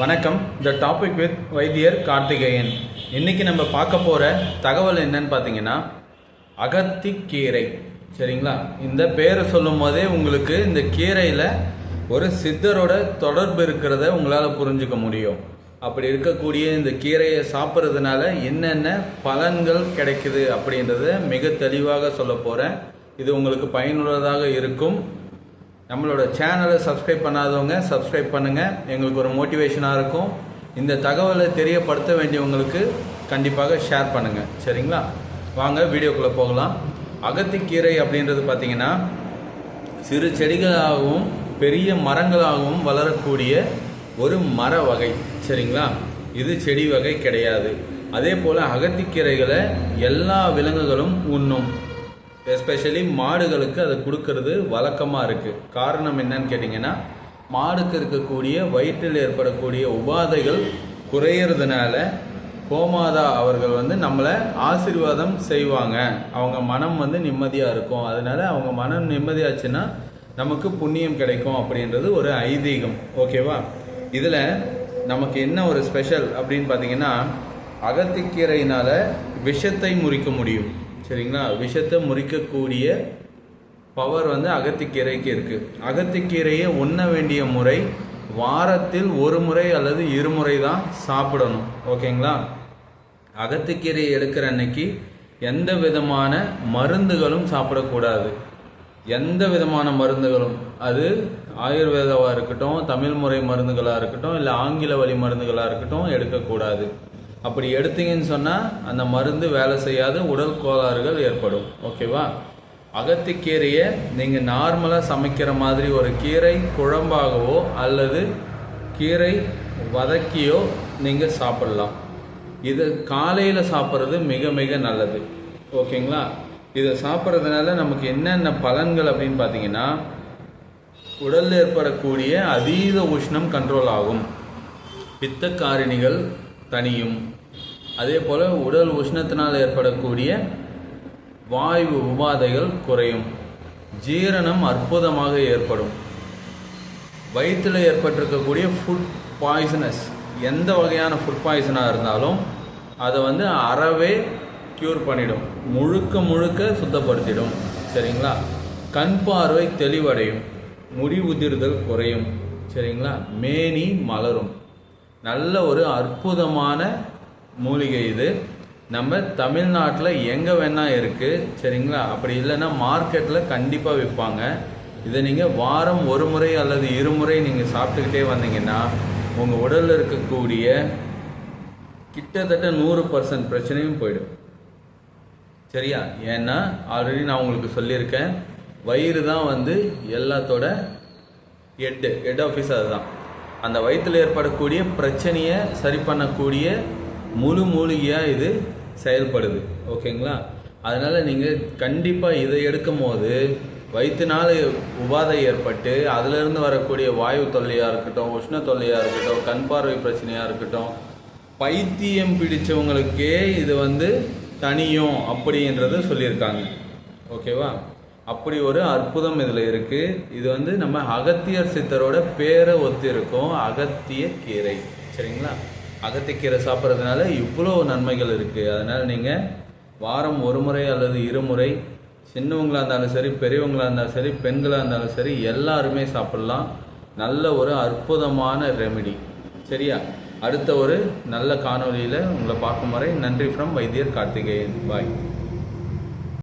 வணக்கம். The topic with வைத்தியர் கார்த்திகேயன். இன்றைக்கி நம்ம பார்க்க போகிற தகவல் என்னன்னு பார்த்தீங்கன்னா அகத்திக்கீரை. சரிங்களா? இந்த பேரை சொல்லும் போதே உங்களுக்கு இந்த கீரையில் ஒரு சித்தரோட தொடர்பு இருக்கிறத உங்களால் புரிஞ்சுக்க முடியும். அப்படி இருக்கக்கூடிய இந்த கீரையை சாப்பிட்றதுனால என்னென்ன பலன்கள் கிடைக்குது அப்படின்றத மிக தெளிவாக சொல்ல போகிறேன் இது உங்களுக்கு பயனுள்ளதாக இருக்கும். நம்மளோட சேனலை சப்ஸ்கிரைப் பண்ணாதவங்க சப்ஸ்கிரைப் பண்ணுங்கள் எங்களுக்கு ஒரு மோட்டிவேஷனாக இருக்கும். இந்த தகவலை தெரியப்படுத்த வேண்டியவங்களுக்கு கண்டிப்பாக ஷேர் பண்ணுங்கள் சரிங்களா? வாங்க வீடியோக்குள்ளே போகலாம். அகத்திக்கீரை அப்படின்றது பார்த்திங்கன்னா சிறு செடிகளாகவும் பெரிய மரங்களாகவும் வளரக்கூடிய ஒரு மர வகை. சரிங்களா? இது செடி வகை கிடையாது. அதே போல் அகத்திக்கீரைகளை எல்லா விலங்குகளும் உண்ணும். எஸ்பெஷலி மாடுகளுக்கு அதை கொடுக்கறது வழக்கமாக இருக்குது காரணம் என்னன்னு கேட்டிங்கன்னா மாடுக்கு இருக்கக்கூடிய வயிற்றில் ஏற்படக்கூடிய உபாதைகள் குறையிறதுனால கோமாதா அவர்கள் வந்து நம்மளை ஆசீர்வாதம் செய்வாங்க. அவங்க மனம் வந்து நிம்மதியாக இருக்கும். அதனால அவங்க மனம் நிம்மதியாச்சுன்னா நமக்கு புண்ணியம் கிடைக்கும் அப்படின்றது ஒரு ஐதீகம். ஓகேவா? இதில் நமக்கு என்ன ஒரு ஸ்பெஷல் அப்படின்னு பார்த்தீங்கன்னா அகத்திக்கீரையினால் விஷத்தை முறிக்க முடியும். சரிங்களா? விஷத்தை முறிக்கக்கூடிய பவர் வந்து அகத்திக்கீரைக்கு இருக்குது அகத்திக்கீரையை உண்ண வேண்டிய முறை வாரத்தில் ஒரு முறை அல்லது இருமுறை தான் சாப்பிடணும். ஓகேங்களா? அகத்திக்கீரையை எடுக்கிற அன்னைக்கு எந்த விதமான மருந்துகளும் சாப்பிடக்கூடாது. எந்த விதமான மருந்துகளும்? அது ஆயுர்வேதமாக இருக்கட்டும் தமிழ் முறை மருந்துகளாக இருக்கட்டும் இல்லை ஆங்கில வழி மருந்துகளாக இருக்கட்டும் எடுக்கக்கூடாது. அப்படி எடுத்தீங்கன்னு சொன்னால் அந்த மருந்து வேலை செய்யாத உடல் கோளாறுகள் ஏற்படும். ஓகேவா அகத்திக்கீரையை நீங்கள் நார்மலாக சமைக்கிற மாதிரி ஒரு கீரை குழம்பாகவோ அல்லது கீரை வதக்கியோ நீங்கள் சாப்பிடலாம். இது காலையில் சாப்பிட்றது மிக மிக நல்லது. ஓகேங்களா இதை சாப்பிட்றதுனால நமக்கு என்னென்ன பலன்கள் அப்படின்னு பார்த்தீங்கன்னா உடலில் ஏற்படக்கூடிய அதீத உஷ்ணம் கண்ட்ரோல் ஆகும். பித்த காரணிகள் தனியும். அதே போல் உடல் உஷ்ணத்தினால் ஏற்படக்கூடிய வாயு உபாதைகள் குறையும். ஜீரணம் அற்புதமாக ஏற்படும். வயிற்றில் ஏற்பட்டிருக்கக்கூடிய ஃபுட் பாய்சனஸ் எந்த வகையான ஃபுட் பாய்சனாக இருந்தாலும் அதை வந்து அறவே க்யூர் பண்ணிடும். முழுக்க முழுக்க சுத்தப்படுத்திடும். சரிங்களா? கண் பார்வை தெளிவடையும். முடி உதிர்தல் குறையும். சரிங்களா? மேனி மலரும். நல்ல ஒரு அற்புதமான மூலிகை இது. நம்ம தமிழ்நாட்டில் எங்கே வேணால் இருக்குது சரிங்களா? அப்படி இல்லைன்னா மார்க்கெட்டில் கண்டிப்பாக விற்பாங்க இதை நீங்கள் வாரம் ஒரு முறை அல்லது இருமுறை நீங்கள் சாப்பிட்டுக்கிட்டே வந்தீங்கன்னா உங்கள் உடலில் இருக்கக்கூடிய கிட்டத்தட்ட நூறு பர்சன்ட் பிரச்சனையும் போயிடும். சரியா? ஏன்னா ஆல்ரெடி நான் உங்களுக்கு சொல்லியிருக்கேன். வயிறு தான் வந்து எல்லாத்தோட ஹெட்டு ஹெட் ஆஃபீஸ் அதுதான். அந்த வயிற்றில் ஏற்படக்கூடிய பிரச்சனையை சரி பண்ணக்கூடிய முழு மூலிகையாக இது செயல்படுது. ஓகேங்களா? அதனால் நீங்கள் கண்டிப்பாக இதை எடுக்கும் போது வயிற்றுனால உபாதை ஏற்பட்டு அதிலிருந்து வரக்கூடிய வாயு தொல்லையாக இருக்கட்டும் உஷ்ண தொல்லையாக இருக்கட்டும் கண் பார்வை பிரச்சனையாக இருக்கட்டும் பைத்தியம் பிடித்தவங்களுக்கே இது வந்து தனியும் அப்படின்றத சொல்லியிருக்காங்க. ஓகேவா? அப்படி ஒரு அற்புதம் இதில் இருக்குது இது வந்து நம்ம அகத்தியர் சித்தரோட பேரை ஒத்து இருக்கும் அகத்திய கீரை. சரிங்களா? அகத்திக்கீரை சாப்பிட்றதுனால இவ்வளோ நன்மைகள் இருக்குது அதனால் நீங்கள் வாரம் ஒரு முறை அல்லது இருமுறை சின்னவங்களாக இருந்தாலும் சரி பெரியவங்களாக இருந்தாலும் சரி பெண்களாக இருந்தாலும் சரி எல்லாருமே சாப்பிட்லாம். நல்ல ஒரு அற்புதமான ரெமெடி. சரியா? அடுத்த ஒரு நல்ல காணொளியில் உங்களை பார்க்கும் வரை நன்றி ஃப்ரம் வைத்தியர் கார்த்திகேயன். பாய்